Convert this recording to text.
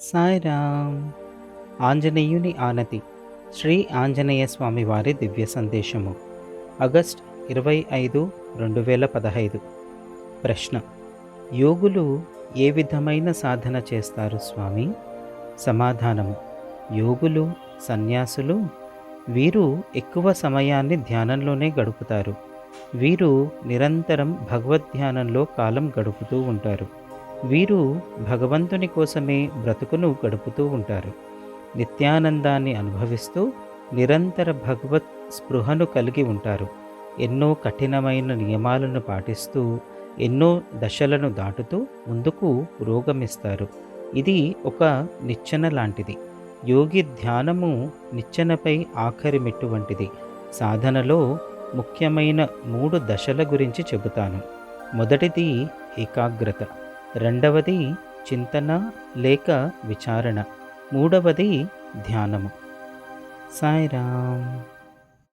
సాయిరామ్. ఆంజనేయుని ఆనతి. శ్రీ ఆంజనేయ స్వామి వారి దివ్య సందేశము. ఆగస్ట్ ఇరవై ఐదు రెండు వేల పదహైదు. ప్రశ్న. యోగులు ఏ విధమైన సాధన చేస్తారు స్వామి? సమాధానము. యోగులు సన్యాసులు వీరు ఎక్కువ సమయాన్ని ధ్యానంలోనే గడుపుతారు. వీరు నిరంతరం భగవద్ ధ్యానంలో కాలం గడుపుతూ ఉంటారు. వీరు భగవంతుని కోసమే బ్రతుకును గడుపుతూ ఉంటారు. నిత్యానందాన్ని అనుభవిస్తూ నిరంతర భగవత్ స్పృహను కలిగి ఉంటారు. ఎన్నో కఠినమైన నియమాలను పాటిస్తూ ఎన్నో దశలను దాటుతూ ముందుకు పురోగమిస్తారు ఇది ఒక నిచ్చెన లాంటిది. యోగి ధ్యానము నిచ్చెనపై ఆఖరి మెట్టు వంటిది. సాధనలో ముఖ్యమైన మూడు దశల గురించి చెబుతాను. మొదటిది ఏకాగ్రత. రెండవది చింతన లేక విచారణ. మూడవది ధ్యానము. సాయిరామ్.